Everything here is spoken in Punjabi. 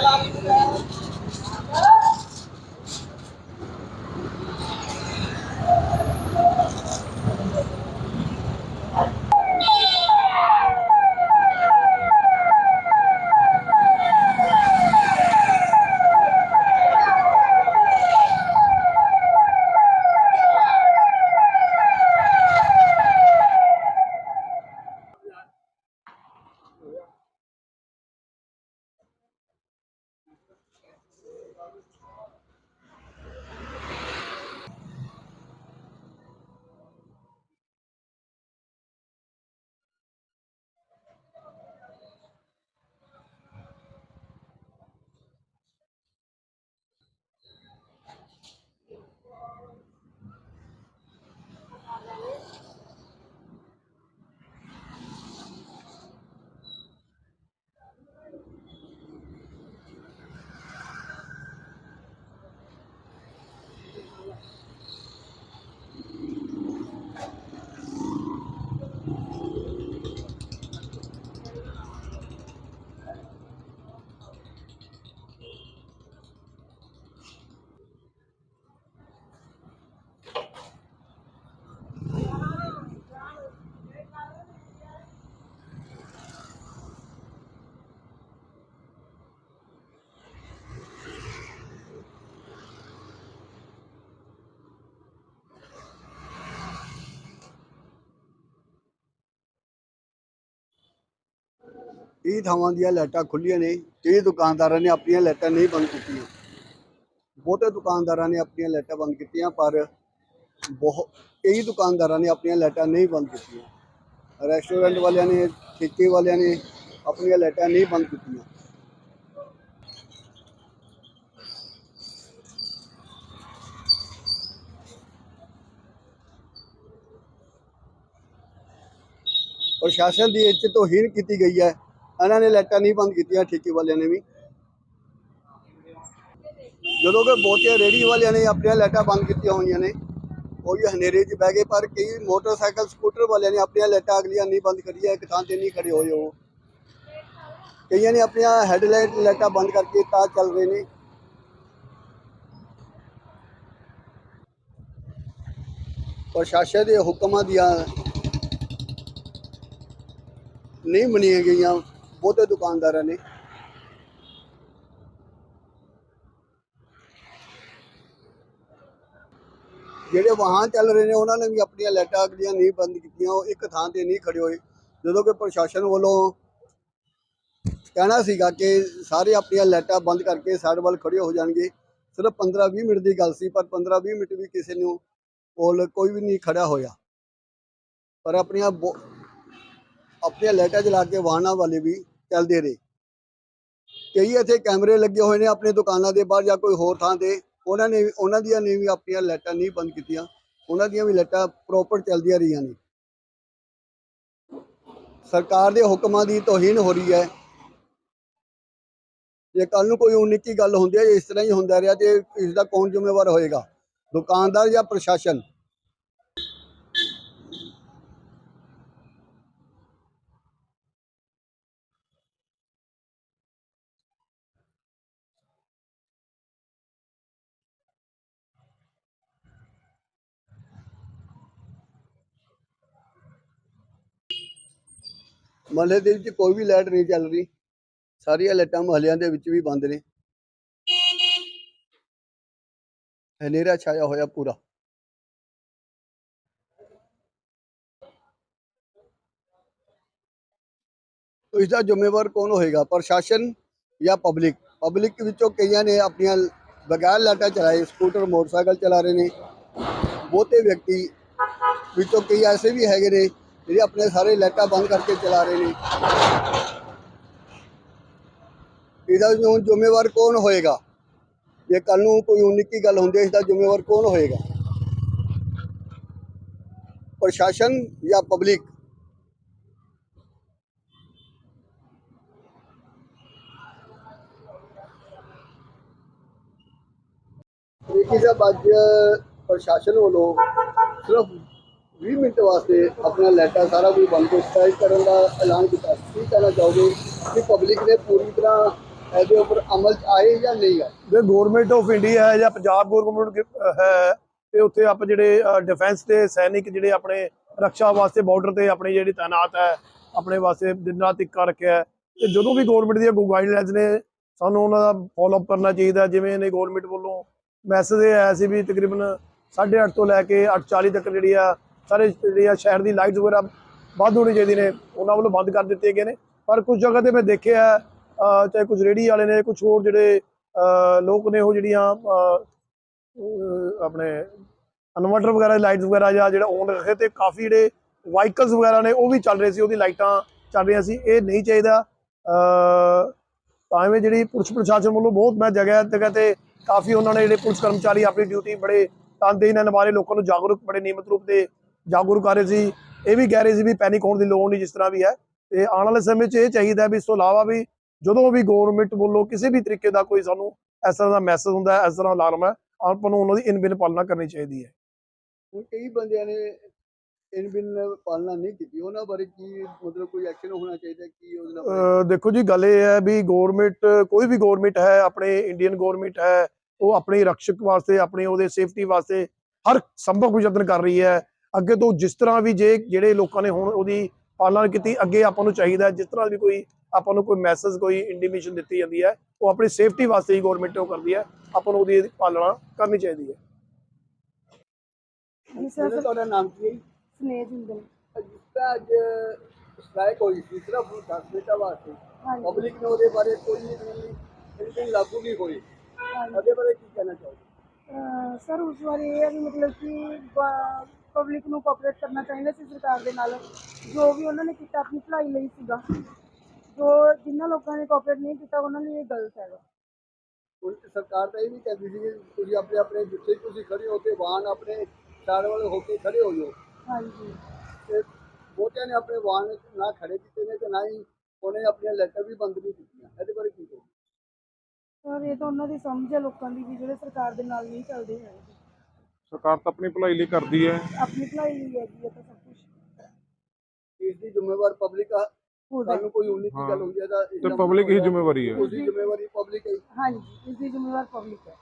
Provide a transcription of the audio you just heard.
Salam. ਕਈ ਥਾਵਾਂ ਦੀਆਂ ਲਾਈਟਾਂ ਖੁੱਲੀਆਂ ਨੇ ਕਈ ਦੁਕਾਨਦਾਰਾਂ ਨੇ ਆਪਣੀਆਂ ਲਾਈਟਾਂ ਨਹੀਂ ਬੰਦ ਕੀਤੀਆਂ। ਬਹੁਤੇ ਦੁਕਾਨਦਾਰਾਂ ਨੇ ਆਪਣੀਆਂ ਲਾਈਟਾਂ ਬੰਦ ਕੀਤੀਆਂ, ਪਰ ਬਹੁਤ ਕਈ ਦੁਕਾਨਦਾਰਾਂ ਨੇ ਆਪਣੀਆਂ ਲਾਈਟਾਂ ਨਹੀਂ ਬੰਦ ਕੀਤੀਆਂ। ਰੈਸਟੋਰੈਂਟ ਵਾਲਿਆਂ ਨੇ, ਠੇਕੇ ਵਾਲਿਆਂ ਨੇ ਆਪਣੀਆਂ ਲਾਈਟਾਂ ਨਹੀਂ ਬੰਦ ਕੀਤੀਆਂ। ਪ੍ਰਸ਼ਾਸਨ ਦੀ ਇਹ 'ਚ ਤੋਹੀਨ ਕੀਤੀ ਗਈ ਹੈ। ਇਹਨਾਂ ਨੇ ਲਾਈਟਾਂ ਨਹੀਂ ਬੰਦ ਕੀਤੀਆਂ ਠੇਕੇ ਵਾਲਿਆਂ ਨੇ ਵੀ। ਜਦੋਂ ਕਿ ਬਹੁਤੇ ਰੇੜੀ ਵਾਲਿਆਂ ਨੇ ਆਪਣੀਆਂ ਲਾਈਟਾਂ ਬੰਦ ਕੀਤੀਆਂ ਹੋਈਆਂ ਨੇ। ਉਹ ਵੀ ਹਨੇਰੇ 'ਚ ਬਹਿ ਗਏ, ਪਰ ਕਈ ਮੋਟਰਸਾਈਕਲ, ਸਕੂਟਰ ਵਾਲਿਆਂ ਨੇ ਆਪਣੀਆਂ ਲਾਈਟਾਂ ਅਗਲੀਆਂ ਨਹੀਂ ਬੰਦ ਕਰੀਆਂ, ਇੱਕ ਥਾਂ ਤੇ ਨਹੀਂ ਖੜੇ ਹੋਏ ਉਹ। ਕਈਆਂ ਨੇ ਆਪਣੀਆਂ ਹੈਡਲਾਈਟ ਲਾਈਟਾਂ ਬੰਦ ਕਰਕੇ ਤਾਂ ਚੱਲ ਰਹੇ ਨੇ। ਪ੍ਰਸ਼ਾਸਨ ਦੇ ਹੁਕਮਾਂ ਦੀਆਂ ਨਹੀਂ ਮੰਨੀਆਂ ਗਈਆਂ। ਬਹੁਤੇ ਦੁਕਾਨਦਾਰਾਂ ਨੇ। ਜਿਹੜੇ ਵਾਹਨ ਚੱਲ ਰਹੇ ਨੇ, ਉਹਨਾਂ ਨੇ ਵੀ ਆਪਣੀਆਂ ਲਾਈਟਾਂ ਅਗਲੀਆਂ ਨਹੀਂ ਬੰਦ ਕੀਤੀਆਂ, ਉਹ ਇੱਕ ਥਾਂ ਤੇ ਨਹੀਂ ਖੜੇ ਹੋਏ। ਜਦੋਂ ਕਿ ਪ੍ਰਸ਼ਾਸਨ ਵੱਲੋਂ ਕਹਿਣਾ ਸੀਗਾ ਕਿ ਸਾਰੇ ਆਪਣੀਆਂ ਲਾਈਟਾਂ ਬੰਦ ਕਰਕੇ ਸਾਈਡ ਵੱਲ ਖੜੇ ਹੋ ਜਾਣਗੇ। ਸਿਰਫ 15-20 ਮਿੰਟ ਦੀ ਗੱਲ ਸੀ, ਪਰ 15-20 ਮਿੰਟ ਵੀ ਕਿਸੇ ਨੂੰ ਕੋਲ ਕੋਈ ਵੀ ਨਹੀਂ ਖੜਾ ਹੋਇਆ। ਪਰ ਆਪਣੀਆਂ ਬਹੁ- ਆਪਣੀਆਂ ਲਾਈਟਾਂ ਜਲਾ ਕੇ ਵਾਹਨਾਂ ਵਾਲੇ ਵੀ ਚੱਲਦੇ ਰਹੇ। ਕਈ ਇੱਥੇ ਕੈਮਰੇ ਲੱਗੇ ਹੋਏ ਨੇ ਆਪਣੀ ਦੁਕਾਨਾਂ ਦੇ ਬਾਹਰ ਜਾਂ ਕੋਈ ਹੋਰ ਥਾਂ ਤੇ। ਉਹਨਾਂ ਨੇ ਉਹਨਾਂ ਦੀਆਂ ਨੇ ਵੀ ਆਪਣੀਆਂ ਲਾਈਟਾਂ ਨਹੀਂ ਬੰਦ ਕੀਤੀਆਂ। ਉਹਨਾਂ ਦੀਆਂ ਵੀ ਲਾਈਟਾਂ ਪ੍ਰੋਪਰ ਚੱਲਦੀਆਂ ਰਹੀਆਂ ਨੇ। ਸਰਕਾਰ ਦੇ ਹੁਕਮਾਂ ਦੀ ਤੋਹੀਨ ਹੋ ਰਹੀ ਹੈ। ਜੇ ਕੱਲ ਨੂੰ ਕੋਈ ਉਨਿੱਕੀ ਗੱਲ ਹੁੰਦੀ ਹੈ, ਇਸ ਤਰ੍ਹਾਂ ਹੀ ਹੁੰਦਾ ਰਿਹਾ, ਤੇ ਇਸ ਦਾ ਕੌਣ ਜ਼ਿੰਮੇਵਾਰ ਹੋਏਗਾ? ਦੁਕਾਨਦਾਰ ਜਾਂ ਪ੍ਰਸ਼ਾਸਨ? ਮਹੱਲੇ ਦੇ ਵਿੱਚ ਕੋਈ ਵੀ ਲਾਈਟ ਨਹੀਂ ਚੱਲ ਰਹੀ। ਸਾਰੀਆਂ ਲਾਈਟਾਂ ਮਹੱਲਿਆਂ ਦੇ ਵਿੱਚ ਵੀ ਬੰਦ ਨੇ। ਹਨੇਰਾ ਛਾਇਆ ਹੋਇਆ ਪੂਰਾ। ਤੋ ਇਸ ਦਾ ਜ਼ਿੰਮੇਵਾਰ ਕੌਣ ਹੋਏਗਾ, ਪ੍ਰਸ਼ਾਸਨ ਜਾਂ ਪਬਲਿਕ? ਪਬਲਿਕ ਵਿੱਚੋਂ ਕਈਆਂ ਨੇ ਆਪਣੀਆਂ ਬਗੈਰ ਲਾਈਟਾਂ ਚਲਾਏ, ਸਕੂਟਰ, ਮੋਟਰਸਾਈਕਲ ਚਲਾ ਰਹੇ ਨੇ। ਬਹੁਤੇ ਵਿਅਕਤੀ ਵਿੱਚੋਂ ਕਈ ਐਸੇ ਵੀ ਹੈਗੇ ਨੇ ਜਿਹੜੇ ਆਪਣੇ ਸਾਰੇ ਲਾਈਟਾਂ ਬੰਦ ਕਰਕੇ ਚਲਾ ਰਹੇ ਨੇ। ਇਹਦਾ ਹੁਣ ਜ਼ਿੰਮੇਵਾਰ ਕੌਣ ਹੋਏਗਾ? ਜੇ ਕੱਲ ਨੂੰ ਕੋਈ ਉਨਿੱਕੀ ਗੱਲ ਹੁੰਦੀ ਹੈ ਇਸ ਦਾ ਜ਼ਿੰਮੇਵਾਰ ਕੌਣ ਹੋਏਗਾ? ਪ੍ਰਸ਼ਾਸਨ ਜਾਂ ਪਬਲਿਕ? ਇਹ ਸਾਹਿਬ ਅੱਜ ਪ੍ਰਸ਼ਾਸਨ ਵੱਲੋਂ ਸਿਰਫ 20 ਮਿੰਟ ਵਾਸਤੇ ਆਪਣਾ ਲਾਈਟਾਂ ਸਾਰਾ ਕੁਝ ਬੰਦ ਕਰ ਕਰਨ ਦਾ ਐਲਾਨ ਕੀਤਾ। ਕੀ ਕਹਿਣਾ ਚਾਹੋਗੇ ਕਿ ਪਬਲਿਕ ਨੇ ਪੂਰੀ ਤਰ੍ਹਾਂ ਇਹਦੇ ਉੱਪਰ ਅਮਲ ਆਏ ਜਾਂ ਨਹੀਂ ਆਏ? ਜੇ ਗਵਰਨਮੈਂਟ ਆਫ ਇੰਡੀਆ ਹੈ ਜਾਂ ਪੰਜਾਬ ਗਵਰਨਮੈਂਟ ਹੈ ਤੇ ਉੱਥੇ ਆਪ ਜਿਹੜੇ ਡਿਫੈਂਸ ਦੇ ਸੈਨਿਕ ਜਿਹੜੇ ਆਪਣੇ ਰੱਖਿਆ ਵਾਸਤੇ ਬਾਰਡਰ ਤੇ ਆਪਣੀ ਜਿਹੜੀ ਤਾਇਨਾਤ ਹੈ, ਆਪਣੇ ਵਾਸਤੇ ਦਿਨ ਰਾਤ ਇੱਕ ਰੱਖਿਆ ਤੇ ਜਦੋਂ ਵੀ ਗਵਰਨਮੈਂਟ ਦੀਆਂ ਗਾਈਡਲਾਈਨਸ ਨੇ, ਸਾਨੂੰ ਉਹਨਾਂ ਦਾ ਫਾਲੋ ਅਪ ਕਰਨਾ ਚਾਹੀਦਾ। ਜਿਵੇਂ ਨੇ ਗਵਰਨਮੈਂਟ ਵੱਲੋਂ ਮੈਸੇਜ ਇਹ ਆਇਆ ਸੀ ਵੀ ਤਕਰੀਬਨ 8:30 ਤੋਂ ਲੈ ਕੇ 8:40 ਤੱਕ ਜਿਹੜੀ ਆ ਸਾਰੇ ਜਿਹੜੀਆਂ ਸ਼ਹਿਰ ਦੀ ਲਾਈਟਸ ਵਗੈਰਾ ਬੰਦ ਹੋਣੀ ਚਾਹੀਦੀ ਨੇ ਉਹਨਾਂ ਵੱਲੋਂ ਬੰਦ ਕਰ ਦਿੱਤੇ ਗਏ ਨੇ। ਪਰ ਕੁਝ ਜਗ੍ਹਾ ਤੇ ਮੈਂ ਦੇਖਿਆ ਚਾਹੇ ਕੁਝ ਰੇੜੀ ਵਾਲੇ ਨੇ ਕੁਝ ਹੋਰ ਜਿਹੜੇ ਲੋਕ ਨੇ ਉਹ ਜਿਹੜੀਆਂ ਆਪਣੇ ਇਨਵਰਟਰ ਵਗੈਰਾ ਲਾਈਟਸ ਵਗੈਰਾ ਜਾਂ ਜਿਹੜਾ ਔਨ ਰੱਖੇ ਤੇ ਕਾਫੀ ਜਿਹੜੇ ਵਾਹੀਕਲਸ ਵਗੈਰਾ ਨੇ ਉਹ ਵੀ ਚੱਲ ਰਹੇ ਸੀ ਉਹਦੀ ਲਾਈਟਾਂ ਚੱਲ ਰਹੀਆਂ ਸੀ। ਇਹ ਨਹੀਂ ਚਾਹੀਦਾ। ਅਹ, ਭਾਵੇਂ ਜਿਹੜੀ ਪੁਲਿਸ ਪ੍ਰਸ਼ਾਸਨ ਵੱਲੋਂ ਬਹੁਤ ਮੈਂ ਜਗ੍ਹਾ ਜਗ੍ਹਾ ਤੇ ਕਾਫੀ ਉਹਨਾਂ ਨੇ ਜਿਹੜੇ ਪੁਲਿਸ ਕਰਮਚਾਰੀ ਆਪਣੀ ਡਿਊਟੀ ਬੜੇ ਤਨਦੇਹੀ ਨਾਲ ਨਿਭਾ ਰਹੇ ਲੋਕਾਂ ਨੂੰ ਜਾਗਰੂਕ ਬੜੇ ਨਿਯਮਤ ਰੂਪ ਦੇ ਜਾਗਰੂਕ ਕਰ ਰਹੇ ਸੀ ਇਹ ਵੀ ਕਹਿ ਰਹੇ ਸੀ ਵੀ ਪੈਨਿਕ ਹੋਣ ਦੀ ਲੋੜ ਨਹੀਂ ਜਿਸ ਤਰ੍ਹਾਂ ਵੀ ਹੈ। ਤੇ ਆਉਣ ਵਾਲੇ ਸਮੇਂ 'ਚ ਇਹ ਚਾਹੀਦਾ ਵੀ ਇਸ ਤੋਂ ਇਲਾਵਾ ਵੀ ਜਦੋਂ ਵੀ ਗਵਰਨਮੈਂਟ ਵੱਲੋਂ ਕਿਸੇ ਵੀ ਤਰੀਕੇ ਦਾ ਕੋਈ ਸਾਨੂੰ ਇਸ ਤਰ੍ਹਾਂ ਦਾ ਮੈਸੇਜ ਹੁੰਦਾ ਹੈ ਇਸ ਤਰ੍ਹਾਂ ਅਲਾਰਮ ਹੈ ਆਪਾਂ ਨੂੰ ਉਹਨਾਂ ਦੀ ਇਨ ਬਿਨ ਪਾਲਣਾ ਕਰਨੀ ਚਾਹੀਦੀ ਹੈ। ਹੁਣ ਕਈ ਬੰਦਿਆਂ ਨੇ ਇਨ ਬਿਨ ਪਾਲਣਾ ਨਹੀਂ ਕੀਤੀ। ਉਹਨਾਂ ਬਾਰੇ ਕੀ ਮਤਲਬ ਕੋਈ ਐਕਸ਼ਨ ਹੋਣਾ ਚਾਹੀਦਾ ਕੀ ਉਹਦੇ ਨਾਲ ਦੇਖੋ ਜੀ ਗੱਲ ਇਹ ਹੈ ਵੀ ਗਵਰਨਮੈਂਟ ਕੋਈ ਵੀ ਗਵਰਨਮੈਂਟ ਹੈ ਆਪਣੇ ਇੰਡੀਅਨ ਗਵਰਨਮੈਂਟ ਹੈ ਉਹ ਆਪਣੀ ਰੱਖਿਅਕ ਵਾਸਤੇ ਆਪਣੀ ਉਹਦੇ ਸੇਫਟੀ ਵਾਸਤੇ ਹਰ ਸੰਭਵ ਯਤਨ ਕਰ ਰਹੀ ਹੈ। ਅੱਗੇ ਤੋਂ ਜਿਸ ਤਰ੍ਹਾਂ ਵੀ ਜੇ ਜਿਹੜੇ ਲੋਕਾਂ ਨੇ ਹੁਣ ਉਹਦੀ ਪਾਲਣਾ ਕੀਤੀ ਅੱਗੇ ਆਪਾਂ ਨੂੰ ਚਾਹੀਦਾ ਹੈ, ਜਿਸ ਤਰ੍ਹਾਂ ਵੀ ਕੋਈ ਆਪਾਂ ਨੂੰ ਕੋਈ ਮੈਸੇਜ ਕੋਈ ਇੰਡੀਮੇਸ਼ਨ ਦਿੱਤੀ ਜਾਂਦੀ ਹੈ ਉਹ ਆਪਣੀ ਸੇਫਟੀ ਵਾਸਤੇ ਹੀ ਗਵਰਨਮੈਂਟ ਉਹ ਕਰਦੀ ਹੈ ਆਪਾਂ ਨੂੰ ਉਹਦੀ ਪਾਲਣਾ ਕਰਨੀ ਚਾਹੀਦੀ ਹੈ। ਜੀ ਸਰ ਤੁਹਾਡਾ ਨਾਮ ਕੀ ਹੈ ਸਨੇਹ ਜਿੰਦਲ। ਜਿਸ ਤਰ੍ਹਾਂ ਅੱਜ ਸਟ੍ਰਾਈਕ ਹੋਈ ਸੀ ਸਿਰਫ 10 ਮਿੰਟਾਂ ਵਾਸਤੇ। ਪਬਲਿਕ ਨੇ ਉਹਦੇ ਬਾਰੇ ਕੋਈ ਵੀ ਬਿਲਕੁਲ ਲਾਗੂ ਨਹੀਂ ਹੋਈ ਉਹਦੇ ਬਾਰੇ ਕੀ ਕਹਿਣਾ ਚਾਹੋਗੇ? ਸਰ ਉਸ ਵਾਰ ਇਹ ਵੀ ਮਤਲਬ ਕਿ ਪਬਲਿਕ ਨੂੰ ਕੋਆਪਰੇਟ ਕਰਨਾ ਚਾਹੀਦਾ ਸੀ ਸਰਕਾਰ ਦੇ ਨਾਲ। ਜੋ ਵੀ ਉਹਨਾਂ ਨੇ ਕੀਤਾ ਆਪਣੀ ਭਲਾਈ ਲਈ ਸੀਗਾ। ਜੋ ਜਿਨ੍ਹਾਂ ਲੋਕਾਂ ਨੇ ਕੋਆਪਰੇਟ ਨਹੀਂ ਕੀਤਾ ਉਹਨਾਂ ਲਈ ਇਹ ਗਲਤ ਹੈਗਾ। ਹੁਣ ਸਰਕਾਰ ਤਾਂ ਇਹ ਵੀ ਕਹਿੰਦੀ ਸੀ ਕਿ ਤੁਸੀਂ ਆਪਣੇ ਆਪਣੇ ਜਿੱਥੇ ਤੁਸੀਂ ਖੜੇ ਹੋ ਤੇ ਵਾਹਨ ਆਪਣੇ ਚਾਰ ਵਾਲੇ ਹੋ ਕੇ ਖੜੇ ਹੋ ਜਾਓ। ਹਾਂਜੀ। ਤੇ ਬਹੁਤਿਆਂ ਨੇ ਆਪਣੇ ਵਾਹਨ ਨਾ ਖੜੇ ਕੀਤੇ ਨੇ ਤੇ ਨਾ ਹੀ ਉਹਨੇ ਆਪਣੀਆਂ ਲੈਟਰ ਵੀ ਬੰਦ ਨਹੀਂ ਕੀਤੀਆਂ। ਇਹਦੇ ਬਾਰੇ ਕੀ ਕਹੋ ਸਰ ਇਹ ਤਾਂ ਉਹਨਾਂ ਦੀ ਸਮਝ ਹੈ ਲੋਕਾਂ ਦੀ ਵੀ ਜਿਹੜੇ ਸਰਕਾਰ ਦੇ ਨਾਲ ਨਹੀਂ ਚੱਲਦੇ ਹੈਗੇ। ਸਰਕਾਰ ਤਾਂ ਆਪਣੀ ਭਲਾਈ ਲਈ ਕਰਦੀ ਹੈ ਆਪਣੀ ਭਲਾਈ ਲਈ ਹੈ ਜੀ ਇਹ ਤਾਂ ਸਭ ਕੁਝ ਇਸ ਦੀ ਜ਼ਿੰਮੇਵਾਰ ਪਬਲਿਕ ਆ ਉਹਦਾ ਸਾਨੂੰ ਕੋਈ ਉਨੀ ਦੀ ਗੱਲ ਹੁੰਦੀ ਹੈ ਤਾਂ ਤੇ ਪਬਲਿਕ ਹੀ ਜ਼ਿੰਮੇਵਾਰੀ ਹੈ ਉਸ ਦੀ ਜ਼ਿੰਮੇਵਾਰੀ ਪਬਲਿਕ ਹੈ ਹਾਂਜੀ ਇਸ ਦੀ ਜ਼ਿੰਮੇਵਾਰ ਪਬਲਿਕ ਹੈ